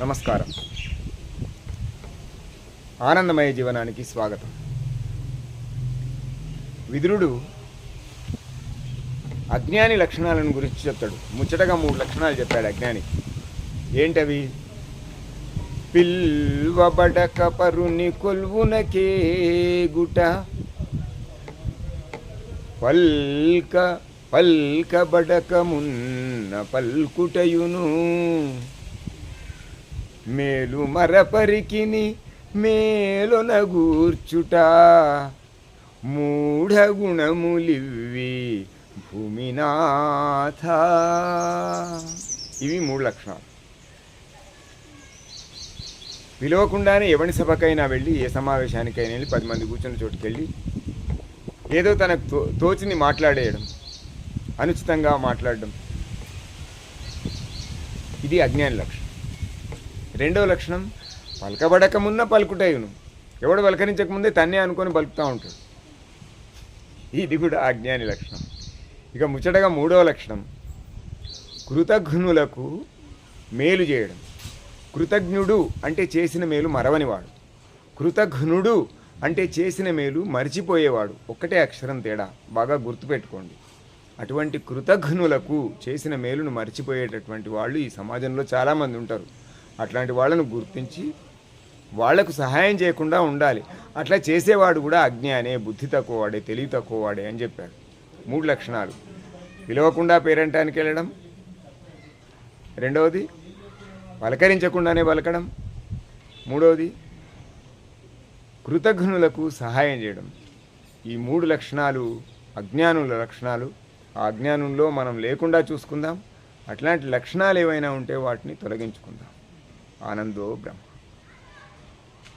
నమస్కారం. ఆనందమయ జీవనానికి స్వాగతం. విదురుడు అజ్ఞాని లక్షణాలను గురించి చెప్తాడు. ముచ్చటగా మూడు లక్షణాలు చెప్పాడు అజ్ఞానికి ఏంటవి? పిల్వబడక పరుని కొల్వునకేగుట పల్క పల్కబడక మున్న పల్కుటయును. మేలు మరపరికిని మేలునగూర్చుట మూఢగుణములివ్వి భూమినాథ. ఇవి మూడు లక్షణాలు. పిలవకుండానే ఎవరి సభకైనా వెళ్ళి ఏ సమావేశానికైనా వెళ్ళి పది మంది కూర్చున్న చోటుకి వెళ్ళి ఏదో తనకు తో తోచిని మాట్లాడేయడం అనుచితంగా మాట్లాడడం. ఇది అజ్ఞాని లక్షణం. రెండవ లక్షణం పలకబడకమున్న పలుకుటయును. ఎవడు పలకరించకముందే తన్నే అనుకొని పలుకుతూ ఉంటాడు. ఇది కూడా అజ్ఞాని లక్షణం. ఇక ముచ్చటగా మూడవ లక్షణం. కృతఘ్నులకు మేలు చేయడం. కృతజ్ఞుడు అంటే చేసిన మేలు మరవనివాడు. కృతజ్ఞుడు అంటే చేసిన మేలు మరిచిపోయేవాడు. ఒక్కటే అక్షరం తేడా. బాగా గుర్తుపెట్టుకోండి. అటువంటి కృతఘ్నులకు చేసిన మేలును మర్చిపోయేటటువంటి వాళ్ళు ఈ సమాజంలో చాలామంది ఉంటారు. అట్లాంటి వాళ్ళను గుర్తించి వాళ్ళకు సహాయం చేయకుండా ఉండాలి. అట్లా చేసేవాడు కూడా అజ్ఞానే బుద్ధి తక్కువ వాడే తెలివి తక్కువ వాడే అని చెప్పాడు మూడు లక్షణాలు. పిలవకుండా పేరంటానికి వెళ్ళడం. రెండవది పలకరించకుండానే పలకడం. మూడవది కృతజ్ఞులకు సహాయం చేయడం. ఈ మూడు లక్షణాలు అజ్ఞానుల లక్షణాలు. ఆ అజ్ఞానంలో మనం లేకుండా చూసుకుందాం. అట్లాంటి లక్షణాలు ఏవైనా ఉంటే వాటిని తొలగించుకుందాం. आनंदो ब्रह्म।